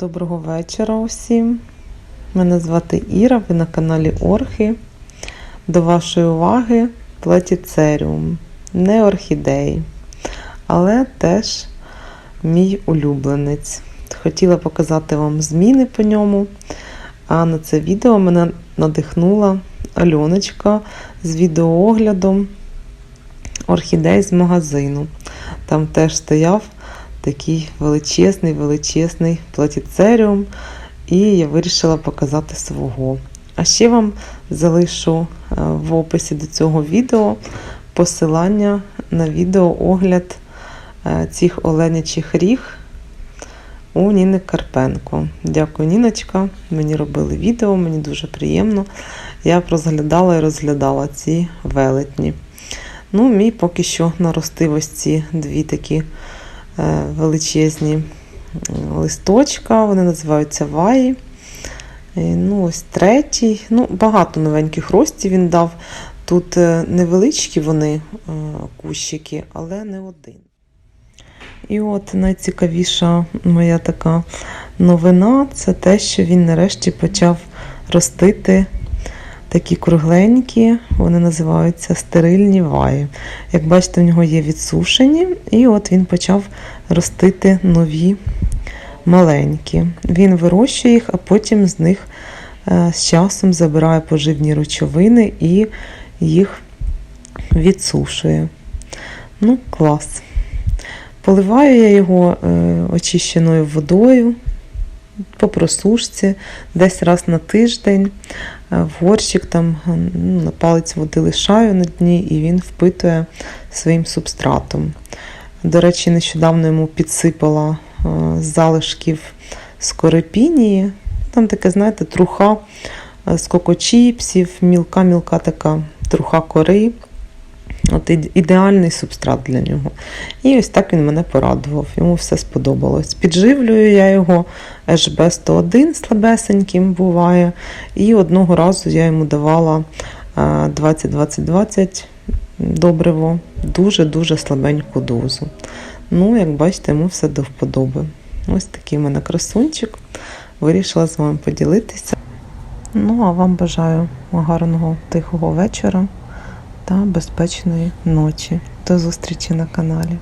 Доброго вечора усім. Мене звати Іра, ви на каналі Орхи. До вашої уваги плетіцеріум. Не орхідеї, але теж мій улюбленець. Хотіла показати вам зміни по ньому. А на це відео мене надихнула Альоночка з відеооглядом орхідей з магазину. Там теж стояв такий величезний, величезний платіцеріум, і я вирішила показати свого. А ще вам залишу е, в описі до цього відео посилання на відеоогляд е, цих оленячих ріг у Ніни Карпенко. Дякую, Ніночка. Мені робили відео, мені дуже приємно. Я розглядала і розглядала ці велетні. Ну, мій поки що наростив ось ці дві такі величезні листочка, вони називаються ваї. Ну, ось третій. Ну, багато новеньких ростів він дав. Тут е, невеличкі вони е, кущики, але не один. І от найцікавіша моя така новина це те, що він нарешті почав ростити такі кругленькі, вони називаються стерильні ваї. Як бачите, у нього є відсушені, і от він почав ростити нові маленькі. Він вирощує їх, а потім з них е, з часом забирає поживні речовини і їх відсушує. Ну, клас. Поливаю я його е, очищеною водою по просушці десь раз на тиждень. Е, В горщик там ну, на палець води лишаю на дні, і він впитує своїм субстратом. До речі, нещодавно йому підсипала е, з залишків скоропінії. Там таке, знаєте, труха е, з кокочіпсів, мілка-мілка така труха кори. От ідеальний субстрат для нього. І ось так він мене порадував. Йому все сподобалось. Підживлюю я його HB 101 слабесеньким буває. І одного разу я йому давала е, 20-20-20 добриво, дуже-дуже слабеньку дозу. Ну, як бачите, йому все до вподоби. Ось такий в мене красунчик. Вирішила з вами поділитися. Ну, а вам бажаю гарного тихого вечора та безпечної ночі. До зустрічі на каналі.